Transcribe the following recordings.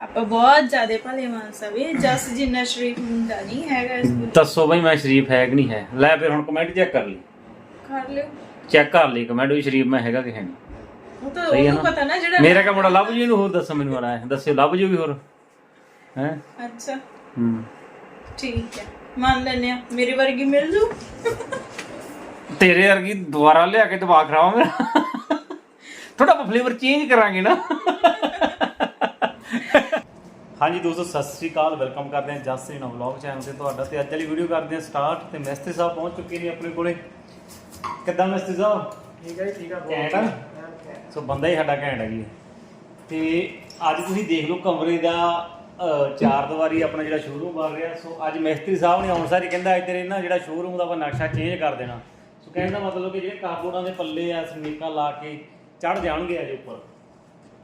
ਆਪਾਂ ਬਹੁਤ ਜ਼ਿਆਦਾ ਭਲੇ ਮਾਨਸਾ ਵੀ ਜਸ ਜਿੰਨਾ ਸ਼ਰੀਫ ਮੁੰਡਾ ਨਹੀਂ ਹੈਗਾ ਇਸ ਵਿੱਚ ਦੱਸੋ ਬਈ ਮੈਂ ਸ਼ਰੀਫ ਹੈ ਕਿ ਨਹੀਂ ਹੈ? ਲੈ ਫਿਰ ਹੁਣ ਕਮੈਂਟ ਚੈੱਕ ਕਰ ਲਈ। ਕਰ ਲਿਓ। ਚੈੱਕ ਕਰ ਲਈ ਕਮੈਂਟ ਵੀ ਸ਼ਰੀਫ ਮੈਂ ਹੈਗਾ ਕਿ ਹੈ ਨਹੀਂ? ਉਹ ਤਾਂ ਸਹੀ ਹੈ ਉਹਨੂੰ ਨਾ? ਪਤਾ ਨਾ ਜਿਹੜਾ ਮੇਰਾ ਕਾ ਮੁੰਡਾ ਲੱਭ ਜੀ ਨੂੰ ਹੋਰ ਦੱਸੋ ਮੈਨੂੰ ਆਣਾ ਹੈ ਦੱਸਿਓ ਲੱਭ ਜੂ ਵੀ ਹੋਰ? ਹੈ? ਅੱਛਾ। ਹੂੰ। ਠੀਕ ਹੈ। ਮੰਨ ਲੈਨੇ ਆ ਮੇਰੀ ਵਰਗੀ ਮਿਲ ਜੂ। ਤੇਰੇ ਵਰਗੀ ਦੁਬਾਰਾ ਲਿਆ ਕੇ ਦਵਾ ਖਰਾਵਾ ਮੇਰਾ। ਥੋੜਾ ਫਲੇਵਰ ਚੇਂਜ ਕਰਾਂਗੇ ਨਾ। ਹਾਂਜੀ ਦੋਸਤੋ ਸਤਿ ਸ੍ਰੀ ਅਕਾਲ। ਵੈਲਕਮ ਕਰਦੇ ਹਾਂ ਜਸ ਸਿਨਾ ਵਲੌਗ ਚੈਨਲ ਤੇ ਤੁਹਾਡਾ। ਤੇ ਅੱਜ ਵਾਲੀ ਵੀਡੀਓ ਕਰਦੇ ਹਾਂ ਸਟਾਰਟ ਤੇ ਮਿਸਤਰੀ ਸਾਹਿਬ ਪਹੁੰਚ ਚੁੱਕੇ ਨੇ ਆਪਣੇ ਕੋਲੇ। ਕਿੱਦਾਂ ਮਿਸਤਰੀ ਸਾਹਿਬ? ਠੀਕ ਹੈ ਜੀ, ਠੀਕ ਆ ਘੈਂਟ ਆ? ਸੋ ਬੰਦਾ ਹੀ ਸਾਡਾ ਘੈਂਟ ਹੈਗੀ ਹੈ। ਤੇ ਅੱਜ ਤੁਸੀਂ ਦੇਖ ਲਓ ਕਮਰੇ ਦਾ ਅਹ, ਚਾਰ ਦੀਵਾਰੀ ਆਪਣਾ ਜਿਹੜਾ ਸ਼ੋਰੂਮ ਬਣ ਰਿਹਾ। ਸੋ ਅੱਜ ਮਿਸਤਰੀ ਸਾਹਿਬ ਨੇ ਆਉਣ ਸਾਰ ਹੀ ਕਹਿੰਦਾ ਅੱਜ ਤੇਰੇ ਨਾ ਜਿਹੜਾ ਸ਼ੋਰੂਮ ਦਾ ਆਪਾਂ ਨਕਸ਼ਾ ਚੇਂਜ ਕਰ ਦੇਣਾ। ਸੋ ਕਹਿਣ ਦਾ ਮਤਲਬ ਕਿ ਜਿਹੜੇ ਕਾਰਬੋਰਡਾਂ ਦੇ ਪੱਲੇ ਆ ਸਮੀਕਾਂ ਲਾ ਕੇ ਚੜ ਜਾਣਗੇ ਅਜੇ ਉੱਪਰ।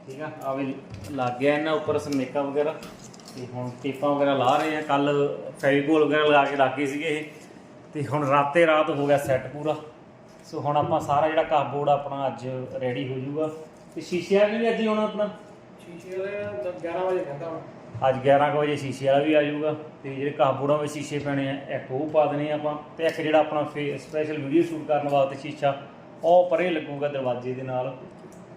ਠੀਕ ਆ? ਆ ਵੀ ਲੱਗ ਗਿਆ ਇਹਨਾਂ ਉੱਪਰ ਸਮੀਕਾਂ ਵਗੈਰਾ। ਤੇ ਹੁਣ ਟੇਪਾਂ ਵਗੈਰਾ ਲਾ ਰਹੇ ਆ। ਕੱਲ ਫੈਵੀਕੋਲ ਵਗੈਰਾ ਲਗਾ ਕੇ ਰੱਖੇ ਸੀਗੇ ਇਹ। ਤੇ ਹੁਣ ਰਾਤੇ ਰਾਤ ਹੋ ਗਿਆ ਸੈੱਟ ਪੂਰਾ। ਸੋ ਹੁਣ ਆਪਾਂ ਸਾਰਾ ਜਿਹੜਾ ਕਾਰਬੋਰਡ ਆਪਣਾ ਅੱਜ ਰੈਡੀ ਹੋ ਜਾਊਗਾ। ਤੇ ਸ਼ੀਸ਼ਿਆਂ ਨੇ ਵੀ ਅੱਜ ਹੀ ਹੋਣਾ ਆਪਣਾ? ਸ਼ੀਸ਼ੇ ਵਾਲੇ ਦਾ 11 ਵਜੇ ਕਹਿੰਦਾ ਹੁਣ। ਅੱਜ 11 ਕੁ ਵਜੇ ਸ਼ੀਸ਼ੇ ਵਾਲਾ ਵੀ ਆ ਜਾਊਗਾ। ਤੇ ਜਿਹੜੇ ਕਾਰਬੋਰਡਾਂ ਵਿੱਚ ਸ਼ੀਸ਼ੇ ਪੈਣੇ ਆ ਇੱਕ ਉਹ ਪਾ ਦੇਣੇ ਆਪਾਂ। ਤੇ ਇੱਕ ਜਿਹੜਾ ਆਪਣਾ ਸਪੈਸ਼ਲ ਵੀਡੀਓ ਸ਼ੂਟ ਕਰਨ ਵਾਸਤੇ ਸ਼ੀਸ਼ਾ ਉਹ ਪਰੇ ਲੱਗੂਗਾ ਦਰਵਾਜ਼ੇ ਦੇ ਨਾਲ।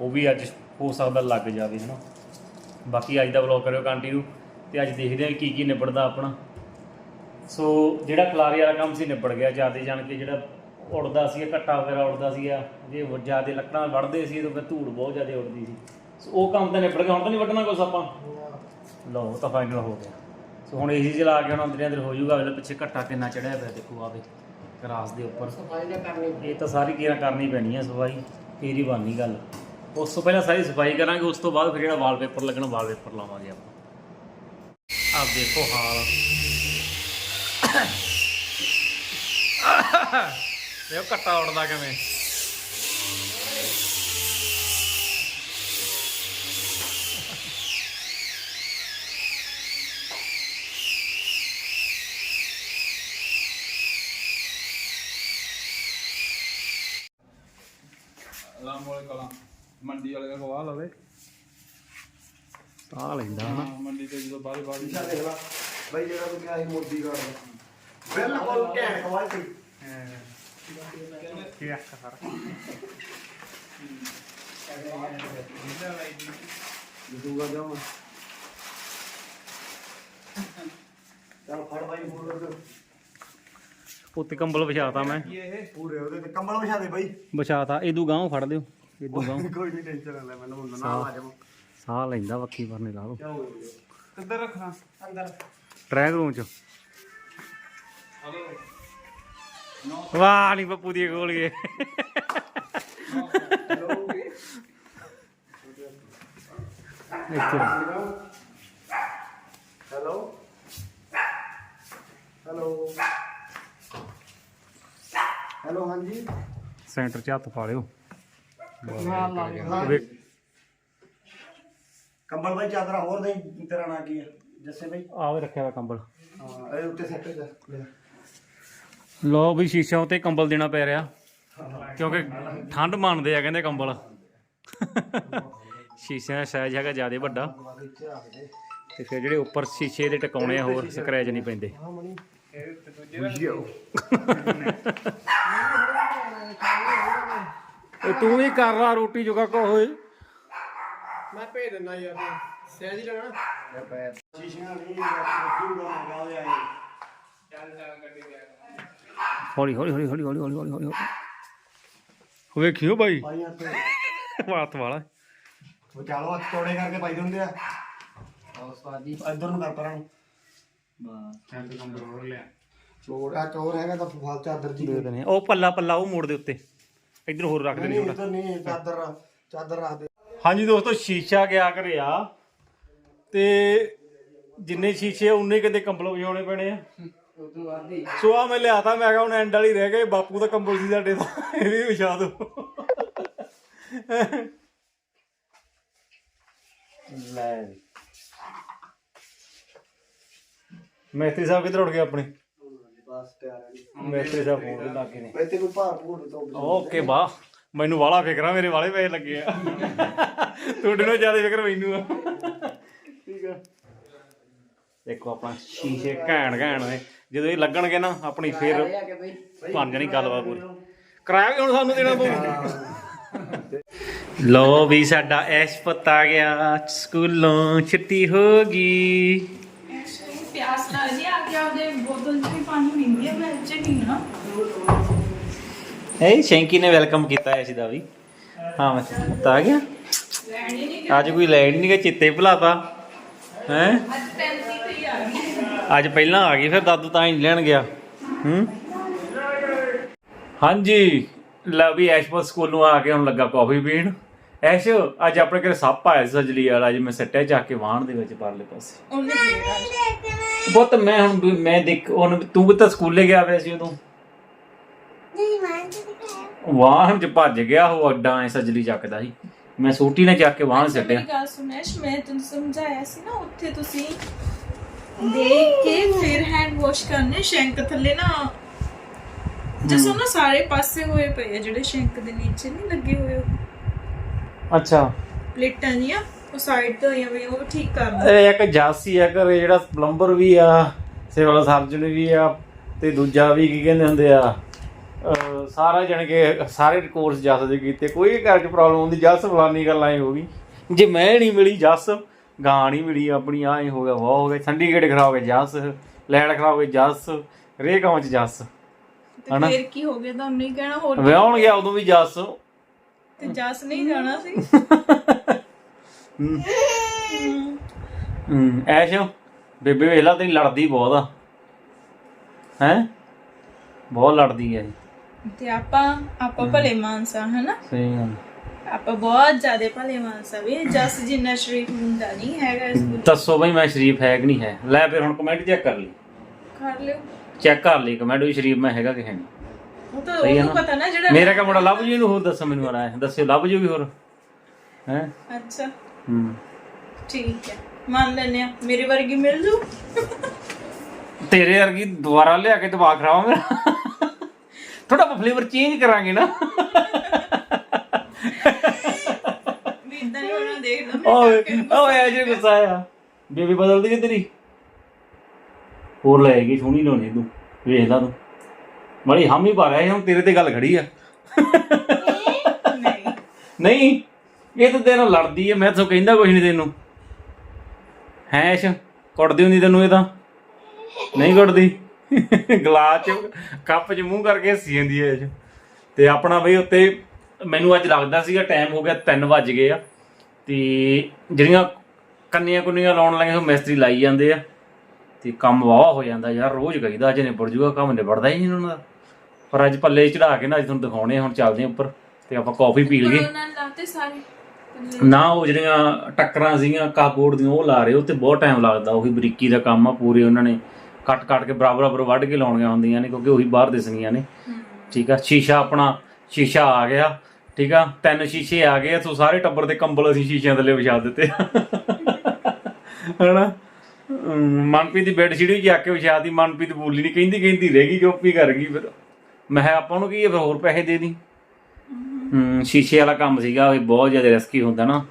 ਉਹ ਵੀ ਅੱਜ ਹੋ ਸਕਦਾ ਲੱਗ ਜਾਵੇ ਹਨਾ। ਬਾਕੀ ਅੱਜ ਦਾ ਵਲੌਗ ਕਰਿਓ ਕੰਟੀਨਿਊ ਤੇ ਅੱਜ ਦੇਖਦੇ ਹਾਂ ਕੀ ਕੀ ਨਿਬੜਦਾ ਆਪਣਾ। ਸੋ ਜਿਹੜਾ ਖਲਾਰੇ ਵਾਲਾ ਕੰਮ ਸੀ ਨਿਬੜ ਗਿਆ। ਜਿਆਦੇ ਜਾਣ ਕੇ ਜਿਹੜਾ ਉੜਦਾ ਸੀ ਘੱਟਾ ਵਗੈਰਾ ਉੜਦਾ ਸੀ ਜੇ ਜਿਆਦੇ ਲੱਕੜਾਂ ਵੜਦੇ ਸੀ ਤਾਂ ਫਿਰ ਧੂੜ ਬਹੁਤ ਜਿਆਦੇ ਉੜਦੀ ਸੀ। ਸੋ ਉਹ ਕੰਮ ਤਾਂ ਨਿਬੜ ਗਿਆ। ਹੁਣ ਤਾਂ ਨਹੀਂ ਵੱਢਣਾ ਕੁਛ ਆਪਾਂ। ਲਓ ਤਾਂ ਫਾਈਨਲ ਹੋ ਗਿਆ। ਸੋ ਹੁਣ ਏਸੀ ਚਲਾ ਕੇ ਹੁਣ ਅੰਦਰੇ ਅੰਦਰ ਹੋ ਜਾਊਗਾ। ਅਗਲੇ ਪਿੱਛੇ ਘੱਟਾ ਕਿੰਨਾ ਚੜਿਆ ਪਿਆ ਦੇਖੋ ਆਵੇ ਗਰਾਸ ਦੇ ਉੱਪਰ। ਸਫ਼ਾਈ ਨਾ ਕਰਨੀ ਇਹ ਤਾਂ ਸਾਰੀ ਕੀਰਾ ਕਰਨੀ ਪੈਣੀ ਹੈ ਸਫ਼ਾਈ। ਫੇਰ ਹੀ ਬਣਨੀ ਗੱਲ। ਉਸ ਤੋਂ ਪਹਿਲਾਂ ਸਾਰੀ ਸਫ਼ਾਈ ਕਰਾਂਗੇ, ਉਸ ਤੋਂ ਬਾਅਦ ਫਿਰ ਜਿਹੜਾ ਵਾਲਪੇਪਰ ਲੱਗਣਾ ਵਾਲਪੇਪਰ ਲਾਵਾਂਗੇ ਆਪਾਂ। ਆਪ ਦੇਖੋ ਹਾਲ। ਦੇਖੋ ਘੱਟਾ ਉੜਦਾ ਕਿਵੇਂ। ਰਾਮ ਮੰਡੀ ਵਾਲੇ ਦਾ ਗਵਾਹ ਲਵੇ ਸਾਹ ਲੈਂਦਾ ਹਨਾ ਹਾਂ ਮੰਡੀ ਤੇ ਜਦੋਂ ਬਾਹਰ ਬਾਹਰ ਸ਼ੀਸ਼ਾ ਦੇਖ ਲਾ। ਬਈ ਜਿਹੜਾ ਤੂੰ ਕਿਹਾ ਸੀ ਮੋਦੀ ਦਾ। ਬਿਲਕੁਲ ਘੈਂਟ ਕੁਆਲਿਟੀ ਕੀ ਆਖਾ ਸਾਰਾ? ਦੂਗਾ ਜਾਵਾਂ ਚਲ ਫੜ ਬਾਈ ਮੋਟਰ ਉੱਤੇ ਕੰਬਲ ਵਿਛਾਤਾ ਮੈਂ। ਪੂਰੇ ਉਹਦੇ ਤੇ। ਕੰਬਲ ਵਿਛਾ ਦੇ ਬਾਈ। ਵਿਛਾਤਾ ਇਦੂ ਗਾਂਹ ਫੜ ਲਿਓ। ਇਦੂ ਗਾਂਹ ਕੋਈ ਨਹੀਂ ਟੈਨਸ਼ਨ ਨਾ ਲੈ ਮੈਨੂੰ ਹੁੰਦਾ ਨਾ ਆ ਜਾਵਾਂ ਸਾਹ ਲੈਂਦਾ ਵੱਖੀ ਪਰਨੇ ਲਾ ਲਓ। ਕਿੱਧਰ ਰੱਖਣਾ? ਅੰਦਰ। ਟਰੈਕ ਰੂਮ ਚ। ਵਾਹ ਨਹੀਂ ਪੱਪੂ ਦੀ ਗੋਲ ਗਏ ਹੈਲੋ। ਹੈਲੋ ਹਾਂਜੀ। ਸੈਂਟਰ 'ਚ ਹੱਥ ਪਾ ਲਿਓ। ਕੰਬਲ ਬਾਈ ਚਾਦਰਾ ਹੋਰ ਦੇ ਤੇਰਾ ਨਾਂ ਕੀ ਹੈ ਜੱਸੇ ਬਾਈ। ਆਵੇ ਰੱਖਿਆ ਵਾ ਕੰਬਲ। ਹਾਂ ਇਹ ਉੱਤੇ ਸੈੱਟ ਕਰ। ਲੈ ਲੋ ਵੀ ਸ਼ੀਸ਼ਾ ਉਤੇ ਕੰਬਲ ਦੇਣਾ ਪੈ ਰਿਹਾ। ਕਿਉਂਕਿ ਠੰਡ ਮੰਨਦੇ ਆ ਕਹਿੰਦੇ ਕੰਬਲ। ਸ਼ੀਸ਼ੇ ਦਾ ਸਾਈਜ਼ ਹੈਗਾ ਜ਼ਿਆਦਾ ਵੱਡਾ। ਤੇ ਫਿਰ ਜਿਹੜੇ ਉੱਪਰ ਸ਼ੀਸ਼ੇ ਦੇ ਟਿਕਾਉਣੇ ਆ ਹੋਰ ਸਕ੍ਰੈਚ ਨਹੀਂ ਪੈਂਦੇ। ਉਹ ਤੂੰ ਵੀ ਕਰ ਲਾ ਰੋਟੀ ਜੋਗਾ ਕੋ ਹੋਏ। ਮੈਂ ਭੇਜ ਦਿੰਦਾ ਯਾਰ ਸਹਿਜ ਹੀ ਲੈਣਾ। ਸ਼ੀਸ਼ੀਆਂ ਨਹੀਂ ਰੱਖੂਗਾ ਮੰਗਾ ਲਿਆ ਹੌਲੀ ਹੌਲੀ ਹੌਲੀ ਹੌਲੀ ਹੌਲੀ ਹੌਲੀ ਹੌਲੀ ਹੌਲੀ। ਵੇਖਿਓ ਬਾਈ। ਭਾਈ ਹੱਥ। ਹੱਥ ਵਾਲਾ। ਉਹ ਚਾਲੋ ਹੱਥ ਕਰਕੇ ਪਾਈ ਦਿੰਦੇ ਆ। ਉਸਤਾਦ ਜੀ। ਇੱਧਰ ਨੂੰ ਕਰ ਪਰਾਂ ਨੂੰ। ਚੋਰ ਆ ਚੋਰ ਹੈਗਾ ਤਾਂ ਫਾਲ ਚਾਦਰ ਜੀ ਦੇ ਦਨੇ ਉਹ ਪੱਲਾ ਪੱਲਾ ਉਹ ਮੋੜ ਦੇ ਉੱਤੇ। ਇੱਧਰ ਹੋਰ ਰੱਖ ਦੇਣੀ ਇੱਧਰ ਨਹੀਂ ਚਾਦਰ ਚਾਦਰ ਰੱਖ ਦੇ। ਹਾਂਜੀ ਦੋਸਤੋ ਸ਼ੀਸ਼ਾ ਗਿਆ ਘਰਿਆ ਤੇ ਜਿੰਨੇ ਸ਼ੀਸ਼ੇ ਆ ਉਨੇ ਕਿਤੇ ਕੰਬਲ ਵਜਾਉਣੇ ਪੈਣੇ ਆ। ਸੋ ਆ ਮੈਂ ਲਿਆਤਾ ਮੈਂ ਕਿਹਾ ਹੁਣ ਐਂਡ ਵਾਲੀ ਰਹਿ ਗਏ ਬਾਪੂ ਦਾ ਕੰਬਲ ਸੀ ਸਾਡੇ ਦਾ ਇਹ ਵੀ ਵਿਛਾ ਦਿਓ ਲੈ। ਮੈਸਤਰੀ ਸਾਹਿਬ ਕਿੱਧਰ ਉੱਡ ਗਏ ਆਪਣੇ। ਬਸ ਤਿਆਰ ਹੈ ਮੈਸਤਰੀ ਸਾਹਿਬ ਫੋਨ ਤੇ ਲੱਗੇ ਨੇ। ਬਈ ਤੇ ਕੋਈ ਭਾਰ ਭੂਰ ਤੋਂ ਓਕੇ ਵਾਹ। ਮੈਨੂੰ ਵਾਲਾ ਫਿਕਰਾ ਮੇਰੇ ਵਾਲੇ ਪੈਸੇ ਲੱਗੇ ਆ। ਤੁਹਾਡੇ ਨਾਲ ਜ਼ਿਆਦਾ ਫਿਕਰ ਮੈਨੂੰ ਆ। ਠੀਕ ਹੈ ਦੇਖੋ ਆਪਣਾ ਸ਼ੀਸ਼ੇ ਘੈਣ ਘੈਣ ਨੇ। ਜਦੋਂ ਇਹ ਲੱਗਣਗੇ ਨਾ ਆਪਣੀ ਫੇਰ ਬਣ ਜਾਣੀ ਗੱਲਬਾਤ ਪੂਰੀ। ਕਿਰਾਇਆ ਵੀ ਹੁਣ ਸਾਨੂੰ ਦੇਣਾ ਪਊ? ਲੋ ਵੀ ਸਾਡਾ ਐਸ਼ਪਤ ਆ ਗਿਆ ਸਕੂਲੋਂ ਛੁੱਟੀ ਹੋ ਗਈ। ਪਿਆਸ ਲੱਗਦੀ ਆ ਗਿਆ ਉਹਦੇ ਬੋਤਲ 'ਚ ਵੀ ਪਾਣੀ ਪੀਂਦੀ ਆ ਮੈਂ ਚ ਨਹੀਂ ਨਾ ਇਹ ਸ਼ੈਂਕੀ ਨੇ ਵੈਲਕਮ ਕੀਤਾ ਐ ਦਾ ਵੀ। ਹਾਂ ਮੈਂ ਤਾਂ ਆ ਗਿਆ। ਅੱਜ ਕੋਈ ਲੈਣ ਨਹੀਂ ਗਿਆ ਚਿੱਤੇ ਭੁਲਾਤਾ। ਹੈ? ਅੱਜ ਹੀ ਪਹਿਲਾਂ ਆ ਗਈ ਫਿਰ ਦਾਦੂ ਤਾਂ ਹੀ ਲੈਣ ਗਿਆ। ਹੂੰ? ਹਾਂਜੀ ਲੈ ਵੀ ਐਸ਼ਪਤ ਸਕੂਲ ਨੂੰ ਆ ਕੇ ਹੁਣ ਲੱਗਾ ਕਾਫੀ ਪੀਣ। ਐਸ਼ ਅੱਜ ਆਪਣੇ ਘਰੇ ਸੱਪ ਆਇਆ ਸੀ ਸਜਲੀ ਵਾਲਾ ਅੱਜ ਮੈਂ ਸੱਟਿਆ ਚੱਕ ਕੇ ਵਾਹਣ ਦੇ ਵਿੱਚ ਪਰਲੇ ਪਾਸੇ। ਉਹਨੇ ਫੇਰ ਬਹੁਤ ਮੈਂ ਹੁਣ ਮੈਂ ਦੇਖ ਉਹਨੂੰ ਤੂੰ ਵੀ ਤਾਂ ਸਕੂਲੇ ਗਿਆ ਹੋਇਆ ਸੀ ਉਦੋਂ। ਵਾਹਣ ਚ ਭੱਜ ਗਿਆ ਉਹ ਅੱਡਾ ਐ ਸਜਲੀ ਚੱਕਦਾ ਸੀ। ਮੈਂ ਸੂਟੀ ਨੇ ਚੱਕ ਕੇ ਵਾਹਣ ਸੱਟਿਆ ਮੇਰੀ ਗੱਲ ਸੁਣੈਸ਼ ਮੈਂ ਤੈਨੂੰ ਸਮਝਾਇਆ ਸੀ ਨਾ ਉੱਥੇ ਤੁਸੀਂ ਦੇਖ ਕੇ ਫਿਰ ਹੈਂਡ ਵਾਸ਼ ਕਰਨੇ ਸ਼ੈਂਕ ਥੱਲੇ ਨਾ। ਜਿਸੋ ਨਾ ਸਾਰੇ ਪਾਸੇ ਹੋਏ ਪਏ ਆ ਜਿਹੜੇ ਸ਼ੈਂਕ ਦੇ ਨੀਚੇ ਨਹੀਂ ਲੱਗੇ ਹੋਏ ਉਹ। ਅੱਛਾ। ਪਲੇਟਾਂ ਜੀਆਂ ਉਹ ਸਾਈਡ ਤੋਂ ਹੋਈਆਂ ਵੀ ਉਹ ਠੀਕ ਕਰ ਦੋ ਇਹ ਇੱਕ ਜਾਸੀ ਆ ਘਰੇ ਜਿਹੜਾ ਪਲੰਬਰ ਵੀ ਆ ਸਿਵਲ ਸਰਜਨ ਵੀ ਆ ਤੇ ਦੂਜਾ ਵੀ ਕੀ ਕਹਿੰਦੇ ਹੁੰਦੇ ਆ? ਅਹ ਸਾਰਾ ਜਣ ਕੇ ਸਾਰੇ ਕੋਰਸ ਜੱਸ ਦੇ ਕੀਤੇ ਕੋਈ ਘਰ 'ਚ ਪ੍ਰੋਬਲਮ ਹੁੰਦੀ ਜੱਸ ਫਲਾਨੀ ਗੱਲ ਐ ਹੋ ਗਈ। ਜੇ ਮੈਂ ਨਹੀਂ ਮਿਲੀ ਜੱਸ ਗਾਂ ਨਹੀਂ ਮਿਲੀ ਆਪਣੀ ਆਏ ਹੋ ਗਿਆ ਵਾਹ ਹੋ ਗਿਆ ਸੰਡੀਗੇਟ ਖਰਾਬ ਹੋ ਗਿਆ ਜੱਸ ਲੈਣ ਖਰਾਬ ਹੋ ਗਈ ਜੱਸ ਰੇ ਗਾਉਂ 'ਚ ਜੱਸ ਤੇ ਫਿਰ ਕੀ ਹੋ ਗਿਆ ਤੁਹਾਨੂੰ ਨਹੀਂ ਕਹਿਣਾ ਹੋਰ ਵਿਆਹਣ ਗਿਆ ਉਦੋਂ ਵੀ ਜੱਸ। ਤੇ ਜਸ ਨਹੀਂ ਜਾਣਾ ਸੀ? ਹੂੰ ਐਸ਼ ਬੇਬੇ ਵੇਲਾ ਤੇਰੀ ਲੜਦੀ ਬਹੁਤ ਆ। ਹੈ? ਬਹੁਤ ਲੜਦੀ ਐ ਤੇ ਆਪਾਂ ਆਪਾਂ ਭਲੇ ਮਾਨਸਾ ਹਨਾ? ਸਹੀ ਗੱਲ। ਆਪਾਂ ਬਹੁਤ ਜ਼ਿਆਦਾ ਭਲੇ ਮਾਨਸਾ ਵੀ ਜਸ ਜਿੰਨਾ ਸ਼ਰੀਫ ਹੁੰਦਾ ਨਹੀਂ ਹੈਗਾ ਇਸ ਨੂੰ ਦੱਸੋ ਬਈ ਮੈਂ ਸ਼ਰੀਫ ਹੈ ਕਿ ਨਹੀਂ ਹੈ? ਲੈ ਫਿਰ ਹੁਣ ਕਮੈਂਟ ਚੈੱਕ ਕਰ ਲਈ। ਕਰ ਲਿਓ। ਚੈੱਕ ਕਰ ਲਈ ਕਮੈਂਟ ਵੀ ਸ਼ਰੀਫ ਮੈਂ ਹੈਗਾ ਕਿ ਹੈ ਨਹੀਂ। ਉਹ ਤਾਂ ਉਹਨੂੰ ਨਾ? ਪਤਾ ਨਾ ਜਿਹੜਾ ਮੇਰਾ ਕਾ ਮੁੰਡਾ ਲੱਭ ਜੀ ਨੂੰ ਹੋਰ ਦੱਸੋ ਮੈਨੂੰ ਆਇਆ ਦੱਸਿਓ ਲੱਭ ਜੂਗੀ ਹੋਰ। ਹੈ? ਅੱਛਾ। ਹੂੰ। ਠੀਕ ਹੈ। ਮੰਨ ਲੈਨੇ ਆ ਮੇਰੇ ਵਰਗੀ ਮਿਲ ਜੂ। ਤੇਰੇ ਵਰਗੀ ਦੁਬਾਰਾ ਲਿਆ ਕੇ ਖਰਾਬ ਮੇਰਾ। ਥੋੜਾ ਫਲੇਵਰ ਚੇਂਜ ਕਰਾਂਗੇ ਨਾ। ਵੀ ਇਦਾਂ ਹੀ ਹੋਣਾ ਦੇਖ ਲਓ ਓਏ ਓਏ ਅਜੇ ਗੁੱਸਾ ਆਇਆ। ਬੇਬੀ ਬਦਲਦੀ ਕਿ ਤੇਰੀ। ਹੋਰ ਲੈਗੀ ਸੋਹਣੀ ਲਾਉਣੀ ਤੂੰ। ਵੇਖ ਲਾ ਤੂੰ। ਬੜੀ ਹਾਮੀ ਭਰ ਰਿਹਾ ਹੁਣ ਤੇਰੇ ਤੇ ਗੱਲ ਖੜੀ ਆ। ਨਹੀਂ ਨਹੀਂ ਇਹ ਤਾਂ ਤੇਰੇ ਨਾਲ ਲੜਦੀ ਐ ਮੈਂ ਤਾਂ ਕਹਿੰਦਾ ਕੁਝ ਨਹੀਂ ਤੈਨੂੰ। ਹੈ ਐਸ਼ ਕੁੱਟਦੀ ਹੁੰਦੀ ਤੈਨੂੰ ਇਹ ਤਾਂ। ਨਹੀਂ ਕੁੱਟਦੀ। ਗਲਾਸ ਚ ਕੱਪ ਚ ਮੂੰਹ ਕਰਕੇ ਹੱਸੀ ਜਾਂਦੀ ਐ ਐਸ਼ ਤੇ ਆਪਣਾ ਬਈ ਉੱਤੇ ਮੈਨੂੰ ਅੱਜ ਲੱਗਦਾ ਸੀਗਾ ਟਾਈਮ ਹੋ ਗਿਆ 3 ਵੱਜ ਗਏ ਆ। ਤੇ ਜਿਹੜੀਆਂ ਕੰਨੀਆਂ ਕੁੰਨੀਆਂ ਲਾਉਣ ਲੱਗੇ ਉਹ ਮਿਸਤਰੀ ਲਾਈ ਜਾਂਦੇ ਆ। ਤੇ ਕੰਮ ਵਾਵਾ ਹੋ ਜਾਂਦਾ ਯਾਰ ਰੋਜ਼ ਕਹੀਦਾ ਅੱਜ ਨਿਬੜ ਜੂਗਾ ਕੰਮ ਨਿਬੜਦਾ ਹੀ ਨਹੀਂ ਉਹਨਾਂ ਦਾ। ਪਰ ਅੱਜ ਪੱਲੇ ਚੜਾ ਕੇ ਨਾ ਅੱਜ ਤੁਹਾਨੂੰ ਦਿਖਾਉਣੇ ਆ, ਹੁਣ ਚੱਲਦੇ ਆ ਉੱਪਰ। ਤੇ ਆਪਾਂ ਕਾਫੀ ਪੀ ਲਈਏ। ਉਹਨਾਂ ਨੇ ਲਾਤੇ ਸਾਰੇ। ਪੱਲੇ। ਨਾ ਉਹ ਜਿਹੜੀਆਂ ਟੱਕਰਾਂ ਸੀਗੀਆਂ ਕਾਬੋਰਡ ਦੀਆਂ ਉਹ ਲਾ ਰਹੇ ਉਹ ਤੇ ਬਹੁਤ ਟਾਈਮ ਲੱਗਦਾ ਉਹੀ ਬਰੀਕੀ ਦਾ ਕੰਮ ਆ ਪੂਰੇ ਉਹਨਾਂ ਨੇ। ਕੱਟ ਕੱਟ ਕੇ ਬਰਾਬਰ ਬਰਾਬਰ ਵੱਢ ਕੇ ਲਾਉਣੀਆਂ ਹੁੰਦੀਆਂ ਨੇ ਕਿਉਂਕਿ ਉਹੀ ਬਾਹਰ ਦਿਸਣੀਆਂ ਨੇ। ਠੀਕ ਆ ਸ਼ੀਸ਼ਾ ਆਪਣਾ ਸ਼ੀਸ਼ਾ ਆ ਗਿਆ। ਠੀਕ ਆ ਤਿੰਨ ਸ਼ੀਸ਼ੇ ਆ ਗਏ ਸੋ ਸਾਰੇ ਟੱਬਰ ਦੇ ਕੰਬਲ ਅਸੀਂ ਸ਼ੀਸ਼ਿਆਂ ਥੱਲੇ ਵਿਛਾ ਦਿੱਤੇ। ਅਮ, ਮਨਪ੍ਰੀਤ ਦੀ ਬੈੱਡ ਸ਼ੀਟ ਵੀ ਜਾ ਕੇ ਵਿਛਾਤੀ ਮਨਪ੍ਰੀਤ ਬੋਲੀ ਨਹੀਂ ਕਹਿੰਦੀ ਕਹਿੰਦੀ ਰਹਿ ਗਈ ਚੁੱਪ ਹੀ ਕਰ ਗਈ ਫਿਰ। ਮੈਂ ਆਪਾਂ ਨੂੰ ਕੀ ਹੈ ਫਿਰ ਹੋਰ ਪੈਸੇ ਦੇ ਦੀ ਹੂੰ। ਸ਼ੀਸ਼ੇ ਵਾਲਾ ਕੰਮ ਸੀਗਾ ਉਹ ਬਹੁਤ ਜ਼ਿਆਦਾ ਰਿਸਕੀ ਹੁੰਦਾ ਨਾ।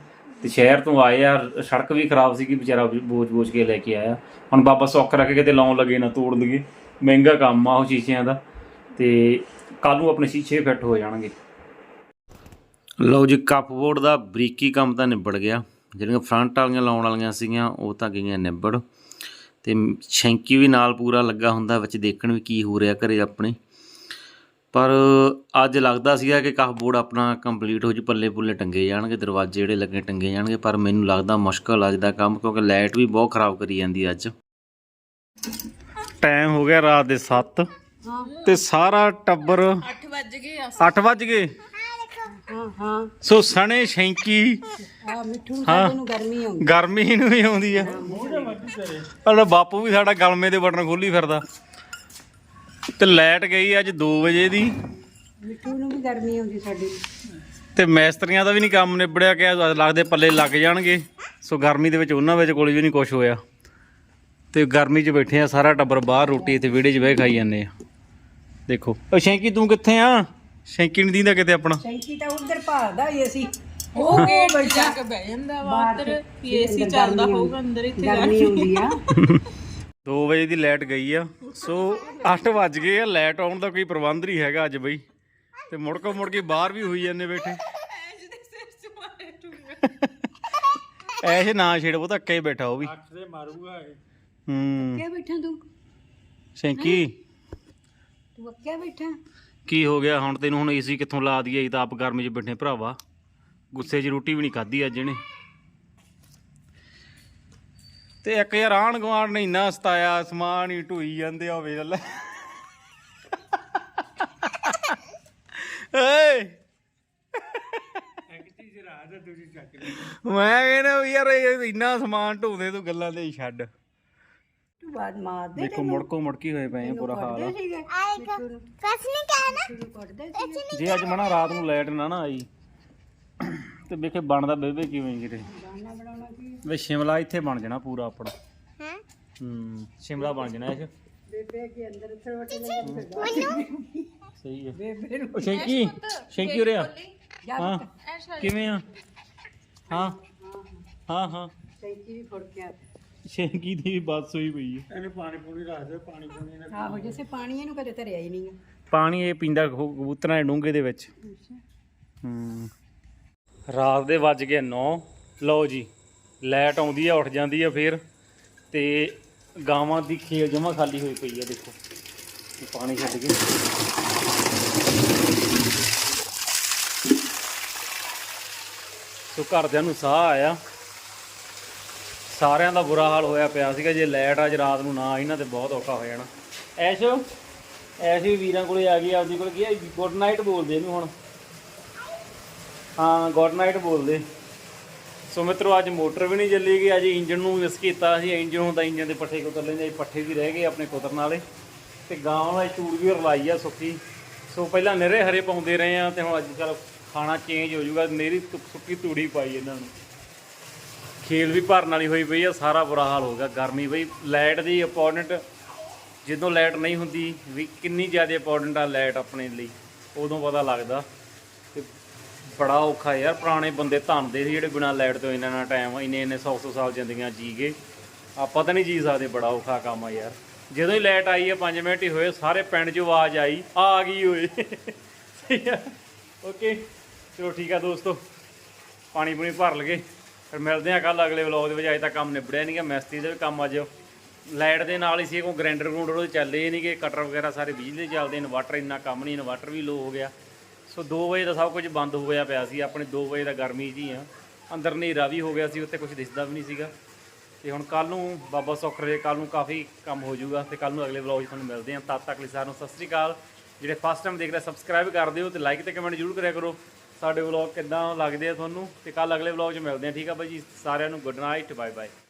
ਤੇ ਸ਼ਹਿਰ ਤੋਂ ਆਏ ਆ, ਸੜਕ ਵੀ ਖਰਾਬ ਸੀਗੀ, ਵਿਚਾਰਾ ਬੋਝ-ਬੋਝ ਕੇ ਲੈ ਕੇ ਆਇਆ। ਹੁਣ ਬਾਬਾ ਸੁੱਖ ਰੱਖ ਕੇ ਕਿਤੇ ਲਾਉਣ ਲੱਗੇ ਨਾ, ਤੋੜ ਦਈਏ। ਮਹਿੰਗਾ ਕੰਮ ਆ ਉਹ ਸ਼ੀਸ਼ਿਆਂ ਦਾ। ਤੇ ਕੱਲ ਨੂੰ ਆਪਣੇ ਸ਼ੀਸ਼ੇ ਫਿੱਟ ਹੋ ਜਾਣਗੇ। ਲਓ ਜੀ ਕੱਪਬੋਰਡ ਦਾ ਬਰੀਕੀ ਕੰਮ ਤਾਂ ਨਿਬੜ ਗਿਆ। ਜਿਹੜੀਆਂ ਫਰੰਟ ਵਾਲੀਆਂ, ਲਾਉਣ ਵਾਲੀਆਂ ਸੀਗੀਆਂ, ਉਹ ਤਾਂ ਗਈਆਂ ਨਿਬੜ। ਤੇ ਸ਼ੈਂਕੀ ਵੀ ਨਾਲ ਪੂਰਾ ਲੱਗਾ ਹੁੰਦਾ, ਵਿੱਚ ਦੇਖਣ ਵੀ ਕੀ ਹੋ ਰਿਹਾ ਘਰੇ ਆਪਣੇ। ਪਰ ਅੱਜ ਲੱਗਦਾ ਸੀਗਾ ਕਿ ਕੱਪਬੋਰਡ ਆਪਣਾ ਕੰਪਲੀਟ ਹੋ ਜੂ ਪੱਲੇ ਪੁੱਲੇ ਟੰਗੇ ਜਾਣਗੇ ਦਰਵਾਜ਼ੇ ਜਿਹੜੇ ਲੱਗੇ ਟੰਗੇ ਜਾਣਗੇ ਪਰ ਮੈਨੂੰ ਲੱਗਦਾ ਮੁਸ਼ਕਲ ਅੱਜ ਦਾ ਕੰਮ ਕਿਉਂਕਿ ਲਾਈਟ ਵੀ ਬਹੁਤ ਖਰਾਬ ਕਰੀ ਜਾਂਦੀ ਅੱਜ। ਟਾਈਮ ਹੋ ਗਿਆ ਰਾਤ ਦੇ 7 ਤੇ ਸਾਰਾ ਟੱਬਰ 8 ਵੱਜ ਗਏ ਆ। 8 ਵੱਜ ਗਏ? ਹਾਂ ਹਾਂ ਸੋ ਸਣੇ ਸ਼ੈਂਕੀ ਆ ਮਿੱਠੂ ਨੂੰ ਹਾਂ। ਸਾਡੇ ਨੂੰ ਗਰਮੀ ਆਉਂਦੀ। ਗਰਮੀ ਨੂੰ ਵੀ ਆਉਂਦੀ ਆ। ਸਾਡਾ ਬਾਪੂ ਵੀ ਸਾਡਾ ਗਲਮੇ ਦੇ ਬਟਨ ਖੋਲੀ ਫਿਰਦਾ। ਤੇ ਲਾਈਟ ਗਈ ਅੱਜ 2 ਵਜੇ ਦੀ। ਮਿੱਠੂ ਨੂੰ ਵੀ ਗਰਮੀ ਆਉਂਦੀ ਸਾਡੀ। ਤੇ ਮੈਸਤਰੀਆਂ ਦਾ ਵੀ ਨਹੀਂ ਕੰਮ ਨਿਬੜਿਆ ਕਿ ਲੱਗਦੇ ਪੱਲੇ ਲੱਗ ਜਾਣਗੇ। ਸੋ ਗਰਮੀ ਦੇ ਵਿੱਚ ਉਹਨਾਂ ਵਿੱਚ ਕੋਲ ਵੀ ਨਹੀਂ ਕੁਝ ਹੋਇਆ। ਤੇ ਗਰਮੀ 'ਚ ਬੈਠੇ ਆ ਸਾਰਾ ਟੱਬਰ ਬਾਹਰ ਰੋਟੀ ਇੱਥੇ ਵਿਹੜੇ 'ਚ ਬਹਿ ਖਾਈ ਜਾਂਦੇ ਆ। ਦੇਖੋ। ਓ ਸ਼ੈਂਕੀ ਤੂੰ ਕਿੱਥੇ ਆ? ਸ਼ੈਂਕੀ ਨਹੀਂ ਦੀਂਦਾ ਕਿਤੇ ਆਪਣਾ। ਸ਼ੈਂਕੀ ਤਾਂ ਉਧਰ ਭਾਲਦਾ ਹੀ ਅਸੀਂ। ਉਹ ਗੇਟ ਤੇ ਜਾ ਕੇ ਬਹਿ ਜਾਂਦਾ ਵਾ ਅੰਦਰ। ਵੀ ਏਸੀ ਚੱਲਦਾ ਹੋਊਗਾ ਅੰਦਰ ਇੱਥੇ ਗਰਮੀ ਹੁੰਦੀ ਆ। 2 ਵਜੇ ਦੀ ਲਾਈਟ ਗਈ ਆ। ਸੋ 8 ਵੱਜ ਗਏ ਆ। ਲਾਈਟ ਆਉਣ ਦਾ ਕੋਈ ਪ੍ਰਬੰਧ ਨਹੀਂ ਹੈਗਾ ਅੱਜ ਬਈ। ਤੇ ਮੁੜ ਕੇ ਮੁੜ ਕੇ ਬਾਹਰ ਵੀ ਹੋਈ ਜਾਂਦੇ ਬੈਠੇ। ਐਜ ਦੇ ਸਿਰ ਚ ਮਾਰੇ ਟੂਗਾ ਐਸੇ ਨਾ ਛੇੜ ਉਹ ਤਾਂ ਅੱਕੇ ਹੀ ਬੈਠਾ ਉਹ ਵੀ। ਤੇ ਮਾਰੂਗਾ ਇਹ। ਹੂੰ। ਕਿਆ ਬੈਠਾ ਤੂੰ। ਸ਼ੈਂਕੀ। ਤੂੰ ਕਿਆ ਬੈਠਾ। ਕੀ ਹੋ ਗਿਆ? ਹੁਣ ਤੈਨੂੰ ਹੁਣ ਏਸੀ ਕਿੱਥੋਂ ਲਾ ਦਈਏ? ਅਸੀਂ ਤਾਂ ਆਪ ਗਰਮੀ 'ਚ ਬੈਠੇ ਭਰਾਵਾ। ਗੁੱਸੇ 'ਚ ਰੋਟੀ ਵੀ ਨਹੀਂ ਖਾਧੀ ਅੱਜ ਇਹਨੇ। ਤੇ ਇੱਕ ਯਾਰ ਆਣ ਗਵਾਣ ਨੇ ਇੰਨਾ ਸਤਾਇਆ ਸਮਾਨ ਹੀ ਢੋਈ ਜਾਂਦੇ ਆ ਵੇਖ ਲੈ। ਏ ਮੈਂ ਕਹਿੰਦਾ ਵੀ ਯਾਰ ਇਹ ਇੰਨਾ ਸਮਾਨ ਢੋਦੇ ਤੂੰ ਗੱਲਾਂ ਤੇ ਹੀ ਛੱਡ। ਤੂੰ ਬਾਤ ਮਾਰ ਦੇ ਦੇਖੋ ਮੁੜਕੋ ਮੁੜਕੀ ਹੋਏ ਪਏ ਆ ਬੁਰਾ ਹਾਲ ਆ। ਕੁਛ ਨਹੀਂ ਕਹਿਣਾ। ਜੇ ਅੱਜ ਮਣਾ ਰਾਤ ਨੂੰ ਲਾਈਟ ਨਾ ਨਾ ਆਈ ਤੇ ਵੇਖੇ ਬਣਦਾ ਬੇਬੇ ਕਿਵੇਂ ਕਿਤੇ। ਖਾਣਾ ਬਣਾਉਣਾ ਕੀ? ਵੇ ਸ਼ਿਮਲਾ ਇੱਥੇ ਬਣ ਜਾਣਾ ਪੂਰਾ ਆਪਣਾ। ਹੈ? ਹੂੰ ਸ਼ਿਮਲਾ ਬਣ ਜਾਣਾ ਇਹ। ਬੇਬੇ ਕੇ ਅੰਦਰ ਕੇ ਫਿਰਦਾ ਸਹੀ ਹੈ। ਬੇਬੇ ਨੂੰ ਉਹ ਸ਼ੈਂਕੀ ਸ਼ੈਂਕੀ ਉਰੇ ਆ। ਜਾ ਹਾਂ। ਕਿਵੇਂ ਆ? ਹਾਂ। ਹਾਂ ਹਾਂ। ਸੈਂਚੀ ਵੀ ਫੁੜ ਕੇ ਆ। ਸ਼ੈਂਕੀ ਦੀ ਵੀ ਬਾਤ ਸੋਈ ਪਈ ਹੈ। ਇਹਨੇ ਪਾਣੀ ਪੂਣੀ ਰੱਖ ਦੇ ਪਾਣੀ ਪੂਣੀ ਨੇ ਆਹੋ ਜਿਵੇਂ ਪਾਣੀ ਇਹਨੂੰ ਕਦੇ ਧਰਿਆ ਹੀ ਨਹੀਂ ਪਾਣੀ ਇਹ ਪੀਂਦਾ ਕਬੂ- ਕਬੂਤਰਾਂ ਦੇ ਡੂੰਘੇ ਦੇ ਵਿੱਚ। ਹੂੰ। ਰਾਤ ਦੇ ਵੱਜ ਗਏ 9 ਲਓ ਜੀ ਲਾਈਟ ਆਉਂਦੀ ਆ ਉੱਠ ਜਾਂਦੀ ਆ ਫੇਰ। ਤੇ ਗਾਵਾਂ ਦੀ ਖੇਲ ਜਮਾ ਖਾਲੀ ਹੋਈ ਪਈ ਆ ਦੇਖੋ। ਪਾਣੀ ਛੱਡ ਕੇ। ਸੋ ਘਰਦਿਆਂ ਨੂੰ ਸਾਹ ਆਇਆ। ਸਾਰਿਆਂ ਦਾ ਬੁਰਾ ਹਾਲ ਹੋਇਆ ਪਿਆ ਸੀਗਾ, ਜੇ ਲਾਈਟ ਅੱਜ ਰਾਤ ਨੂੰ ਨਾ ਆਈ ਨਾ ਤੇ ਬਹੁਤ ਔਖਾ ਹੋ ਜਾਣਾ। ਐਸ਼ ਐਸ਼ ਵੀਰਾਂ ਕੋਲੇ ਆ ਗਈ, ਆਪਦੀ ਕੋਲ ਕੀ ਹੈ ਗੁੱਡ ਨਾਈਟ ਬੋਲਦੇ ਇਹਨੂੰ ਹੁਣ। ਹਾਂ, ਗੁੱਡ ਨਾਈਟ ਬੋਲਦੇ। ਸੋ ਮਿੱਤਰੋ, ਅੱਜ ਮੋਟਰ ਵੀ ਨਹੀਂ ਚੱਲੀ ਗਈ, ਅੱਜ ਇੰਜਨ ਨੂੰ ਮਿਸ ਕੀਤਾ ਸੀ ਇੰਜਨ ਹੁੰਦਾ ਇੰਜਨ ਦੇ ਪੱਠੇ ਕੁਤਰ ਲੈਂਦੇ ਪੱਠੇ ਵੀ ਰਹਿ ਗਏ ਆਪਣੇ ਕੁਤਰਨ ਵਾਲੇ ਤੇ ਗਾਂ ਵਾਲਾ ਚੂੜ ਵੀ ਰਲਾਈ ਆ ਸੁੱਕੀ। ਸੋ ਪਹਿਲਾਂ ਨਿਰੇ ਹਰੇ ਪਾਉਂਦੇ ਰਹੇ ਆ ਤੇ ਹੁਣ ਅੱਜ ਕੱਲ ਖਾਣਾ ਚੇਂਜ ਹੋ ਜਾਊਗਾ, ਨੇਰੀ ਸੁੱਕੀ ਤੂੜੀ ਪਾਈ ਇਹਨਾਂ ਨੂੰ। ਖੇਲ ਵੀ ਭਰਨ ਵਾਲੀ ਹੋਈ ਪਈ ਆ, ਸਾਰਾ ਬੁਰਾ ਹਾਲ ਹੋ ਗਿਆ, ਗਰਮੀ ਬਈ। ਲਾਈਟ ਦੀ ਇੰਪੋਰਟੈਂਟ ਜਦੋਂ ਲਾਈਟ ਨਹੀਂ ਹੁੰਦੀ ਵੀ ਕਿੰਨੀ ਜ਼ਿਆਦਾ ਇੰਪੋਰਟੈਂਟ ਆ ਲਾਈਟ ਆਪਣੇ ਲਈ, ਉਦੋਂ ਪਤਾ ਲੱਗਦਾ। ਤੇ ਬੜਾ ਔਖਾ ਯਾਰ, ਪੁਰਾਣੇ ਬੰਦੇ ਧੰਦੇ ਸੀ ਜਿਹੜੇ ਬਿਨਾਂ ਲਾਈਟ ਤੋਂ ਇੰਨਾ ਨਾ ਟਾਈਮ ਇੰਨੇ ਇੰਨੇ 100 100 ਸਾਲ ਜ਼ਿੰਦਗੀਆਂ ਜੀ ਗਏ। ਆਪਾਂ ਤਾਂ ਨਹੀਂ ਜੀ ਸਕਦੇ, ਬੜਾ ਔਖਾ ਕੰਮ ਆ ਯਾਰ। ਜਦੋਂ ਹੀ ਲਾਈਟ ਆਈ ਹੈ 5 ਮਿੰਟ ਹੀ ਹੋਏ, ਸਾਰੇ ਪਿੰਡ 'ਚ ਆਵਾਜ਼ ਆਈ, ਆ ਗਈ ਓਏ। ਸਹੀ ਆ। ਓਕੇ, ਚਲੋ ਠੀਕ ਆ ਦੋਸਤੋ। ਪਾਣੀ ਪੂਣੀ ਭਰ ਲਗੇ। ਫਿਰ ਮਿਲਦੇ ਆ ਕੱਲ ਅਗਲੇ ਵਲੌਗ ਦੇ ਵਿੱਚ। ਅਜੇ ਤੱਕ ਕੰਮ ਨਿਬੜਿਆ ਨਹੀਂ ਗਾ, ਮਿਸਤਰੀ ਦਾ ਵੀ ਕੰਮ ਅੱਜ ਲਾਈਟ ਦੇ ਨਾਲ ਹੀ ਸੀ, ਕੋਈ ਗ੍ਰਾਈਂਡਰ ਗਰੂੰਡਰ ਉਹ ਚੱਲੇ ਨਹੀਂ ਕਿ ਕਟਰ ਵਗੈਰਾ ਸਾਰੇ ਬਿਜਲੀ ਦੇ ਚੱਲਦੇ, ਇਨਵਰਟਰ ਇੰਨਾ ਕੰਮ ਨਹੀਂ ਇਨਵਰਟਰ ਵੀ ਲੋ ਹੋ ਗਿਆ। ਸੋ 2 ਵਜੇ ਦਾ ਸਭ ਕੁਝ ਬੰਦ ਹੋ ਗਿਆ ਪਿਆ ਸੀ। ਆਪਣੇ 2 ਵਜੇ ਦਾ ਗਰਮੀ ਜੀ ਆ। ਅੰਦਰ ਹਨੇਰਾ ਵੀ ਹੋ ਗਿਆ ਸੀ ਉੱਤੇ ਕੁਝ ਦਿਸਦਾ ਵੀ ਨਹੀਂ ਸੀਗਾ। ਤੇ ਹੁਣ ਕੱਲ ਨੂੰ ਬਾਬਾ ਸੁੱਖ ਰੇ ਕੱਲ ਨੂੰ ਕਾਫੀ ਕੰਮ ਹੋ ਜਾਊਗਾ ਤੇ ਕੱਲ ਨੂੰ ਅਗਲੇ ਵਲੌਗ 'ਚ ਤੁਹਾਨੂੰ ਮਿਲਦੇ ਹਾਂ। ਤਦ ਤੱਕ ਲਈ ਸਾਰਿਆਂ ਨੂੰ ਸਤਿ ਸ੍ਰੀ ਅਕਾਲ। ਜਿਹੜੇ ਫਸਟ ਟਾਈਮ ਦੇਖ ਰਹੇ ਸਬਸਕ੍ਰਾਈਬ ਕਰ ਦਿਓ ਤੇ ਲਾਈਕ ਤੇ ਕਮੈਂਟ ਜ਼ਰੂਰ ਕਰਿਆ ਕਰੋ। ਸਾਡੇ ਵਲੌਗ ਕਿੱਦਾਂ ਲੱਗਦੇ ਆ ਤੁਹਾਨੂੰ? ਤੇ ਕੱਲ ਅਗਲੇ ਵਲੌਗ 'ਚ ਮਿਲਦੇ ਹਾਂ। ਠੀਕ ਆ ਬਾਈ ਜੀ, ਸਾਰਿਆਂ ਨੂੰ ਗੁੱਡ ਨਾਈਟ ਬਾਏ ਬਾਏ